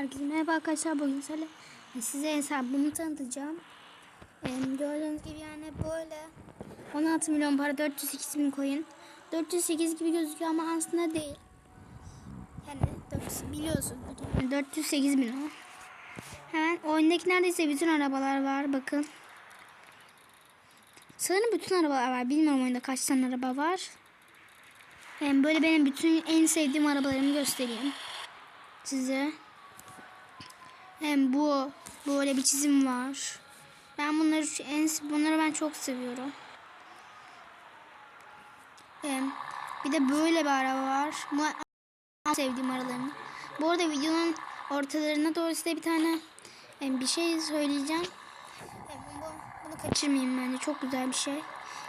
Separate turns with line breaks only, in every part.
Herkese merhaba arkadaşlar bugün size, hesabımı tanıtacağım. Ee, gördüğünüz gibi yani böyle 16 milyon para 408 bin coin. 408 gibi gözüküyor ama aslında değil. Yani 400 biliyorsun. Yani 408 bin o. Hemen oyundaki neredeyse bütün arabalar var bakın. Sanırım bütün arabalar var. Bilmiyorum oyunda kaç tane araba var. Yani böyle benim bütün en sevdiğim arabalarımı göstereyim size. Hem bu böyle bir çizim var. Ben bunları en bunları ben çok seviyorum. Hem bir de böyle bir araba var. Bu sevdiğim aralarını. Bu arada videonun ortalarına doğru size bir tane hem bir şey söyleyeceğim. Hem bu, bunu kaçırmayayım bence çok güzel bir şey.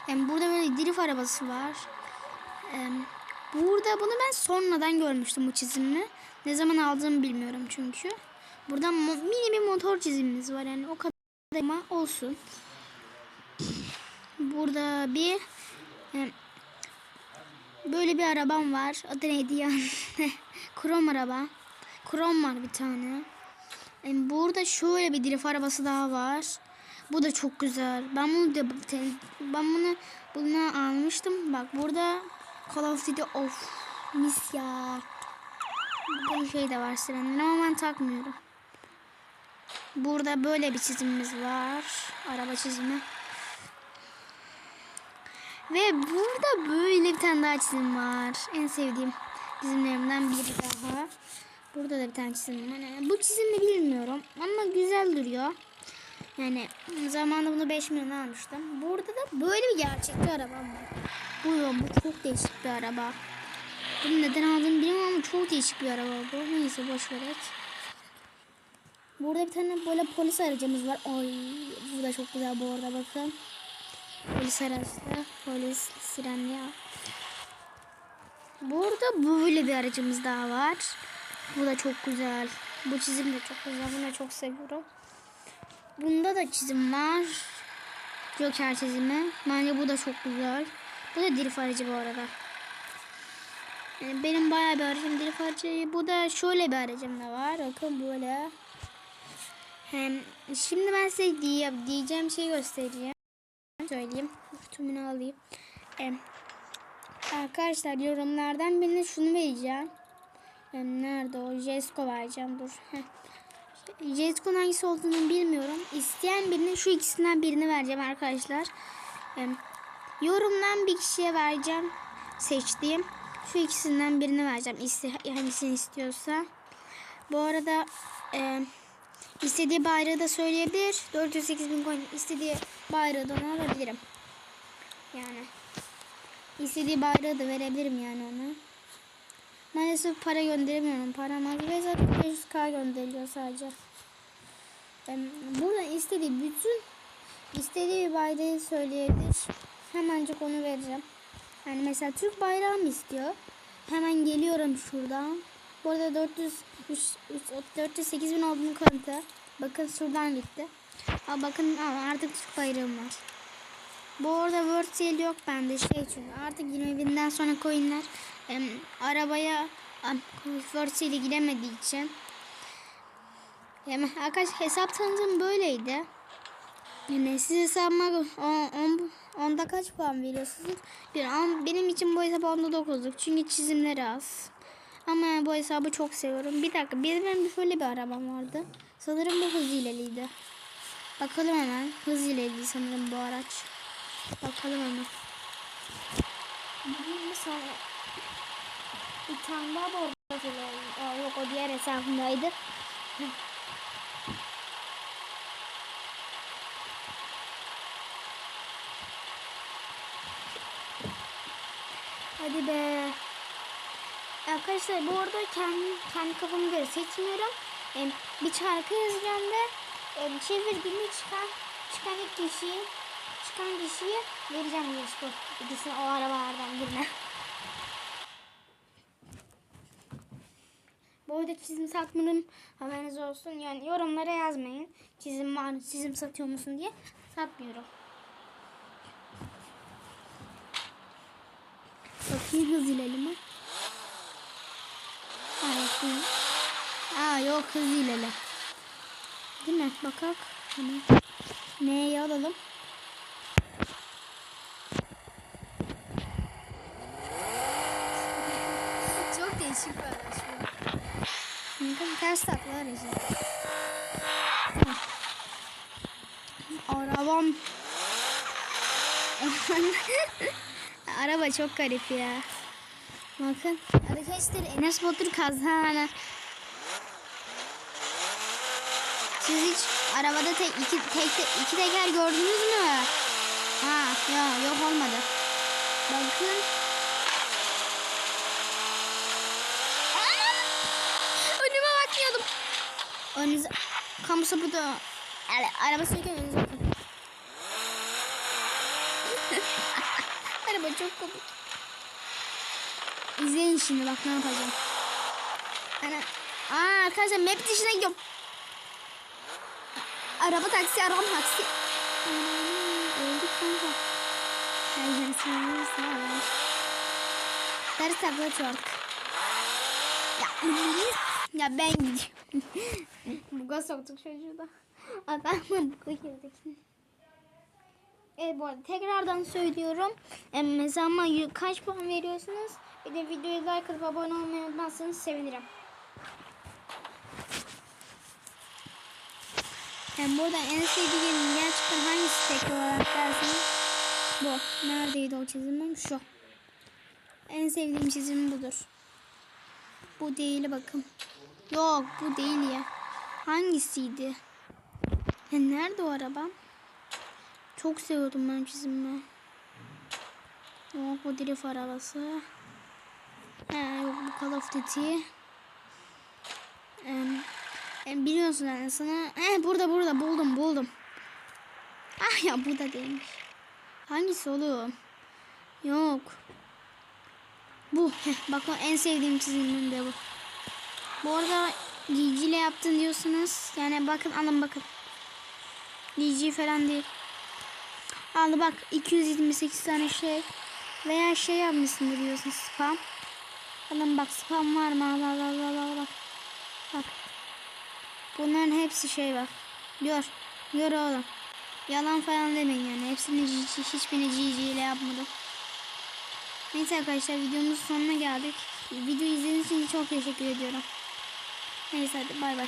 Hem burada böyle drift arabası var. Burada bunu ben sonradan görmüştüm bu çizimi. Ne zaman aldığımı bilmiyorum çünkü. Burada mini bir motor çizimimiz var yani o kadar ama olsun. Burada bir böyle bir arabam var. Adı neydi ya? Krom araba. Krom var bir tane. Yani burada şöyle bir drift arabası daha var. Bu da çok güzel. Ben bunu da ben bunu bunu almıştım. Bak burada Call of Duty of mis ya. Burada şey de var sirenler ama ben takmıyorum. Burada böyle bir çizimimiz var. Araba çizimi. Ve burada böyle bir tane daha çizim var. En sevdiğim çizimlerimden biri daha. Burada da bir tane çizim var. Yani bu çizimi bilmiyorum ama güzel duruyor. Yani zamanında bunu 5 milyon almıştım. Burada da böyle bir gerçek bir arabam var. Bu, bu çok değişik bir araba. Bunu neden aldığımı bilmiyorum ama çok değişik bir araba bu. Neyse boş verek. Burada bir tane böyle polis aracımız var. Oy, bu da çok güzel bu arada bakın. Polis araçlı, polis sirenli ya. Burada böyle bir aracımız daha var. Bu da çok güzel. Bu çizim de çok güzel. Bunu çok seviyorum. Bunda da çizim var. Joker çizimi. Bence bu da çok güzel. Bu da drift aracı bu arada. Yani benim bayağı bir aracım drift aracı. Bu da şöyle bir aracım da var. Bakın böyle. Şimdi ben size diye, diyeceğim şeyi göstereceğim. Söyleyeyim. Tümünü alayım. Arkadaşlar yorumlardan birine şunu vereceğim. Nerede o? Jesko vereceğim. Dur. Heh. Jesko'nun hangisi olduğunu bilmiyorum. İsteyen birine şu ikisinden birini vereceğim arkadaşlar. Yorumdan bir kişiye vereceğim. Seçtiğim. Şu ikisinden birini vereceğim. İste, hangisini istiyorsa. Bu arada e, istediği bayrağı da söyleyebilir. 408 bin coin istediği bayrağı da alabilirim. Yani istediği bayrağı da verebilirim yani ona. Maalesef para gönderemiyorum. Param az ve zaten 500k gönderiliyor sadece. Yani burada istediği bütün istediği bayrağı söyleyebilir. Hemencik onu vereceğim. Yani mesela Türk bayrağı mı istiyor? Hemen geliyorum şuradan. Bu arada 400 408 bin olduğunu kanıtı. Bakın şuradan gitti. Aa, bakın artık Türk bayrağım var. Bu arada World Sale yok bende şey çünkü artık 20 binden sonra coinler em, arabaya em, World Sale'e giremediği için yani arkadaşlar hesap tanıtım böyleydi. Yani siz hesabıma 10, 10'da kaç puan veriyorsunuz? Bir, benim için bu hesap 10'da 9'luk. Çünkü çizimleri az. Ama bu hesabı çok seviyorum. Bir dakika. Bir benim şöyle bir arabam vardı. Sanırım bu hız hileliydi. Bakalım hemen. Hız hileliydi sanırım bu araç. Bakalım hemen. Bir tane daha bu Aa, yok o diğer hesabımdaydı. Hadi be. Arkadaşlar bu arada kendi, kendi kafamı göre seçmiyorum. Ee, bir şarkı yazacağım ve e, çevir günü çıkan çıkan ilk kişiyi çıkan kişiye vereceğim bu ikisini o arabalardan birine. Bu arada çizim satmadım haberiniz olsun. Yani yorumlara yazmayın. Çizim var, çizim satıyor musun diye. Satmıyorum. Bakayım hız ileri mi? Aa yok hız ileri. Değil mi? Bakak. Tamam. Neyi alalım?
Çok değişik bir araç bu.
Bakın ters takla aracı. Arabam. Araba çok garip ya. Bakın arkadaşlar Enes Batur kazana. Siz hiç arabada tek iki, tek, iki teker gördünüz mü? Ha ya yok olmadı. Bakın. Aa! Önüme bakmıyordum. Önünüze kamu spotu. Yani araba sürerken önünüze araba çok komik. İzleyin şimdi bak ne yapacağım. Ana. Aa arkadaşlar map dışına gidiyorum. Araba taksi araba taksi. Öldük kanka. Yarısı sağ. Ders takla çok. Ya, ya ben gidiyorum. Buga soktuk çocuğu da. Adamla buga girdik. Evet bu arada tekrardan söylüyorum. E, mesela ama y- kaç puan veriyorsunuz? Bir de videoyu like atıp abone olmayı unutmazsanız sevinirim. Yani burada en sevdiğim gerçekten hangisi tek olarak derseniz bu. Neredeydi o çizimim? Şu. En sevdiğim çizim budur. Bu değil bakın. Yok bu değil ya. Hangisiydi? Ya nerede o araba? Çok seviyordum ben çizimi. Yok bu drift arabası. He yok bu Call of Duty. Em, biliyorsun yani sana. He burada burada buldum buldum. Ah ya bu da değilmiş. Hangisi oğlum? Yok. Bu. Heh, bak o en sevdiğim çizimim de bu. Bu arada GG ile yaptın diyorsunuz. Yani bakın alın bakın. GG falan değil. Al bak 228 tane şey. Veya şey yapmışsın diyorsun spam. Alın bak spam var mı? Al al al al al bak. Bak. Bunların hepsi şey bak. Gör. Gör oğlum. Yalan falan demeyin yani. Hepsini GG, hiçbirini GG ile yapmadım. Neyse arkadaşlar videomuzun sonuna geldik. Video izlediğiniz için çok teşekkür ediyorum. Neyse hadi bay bay.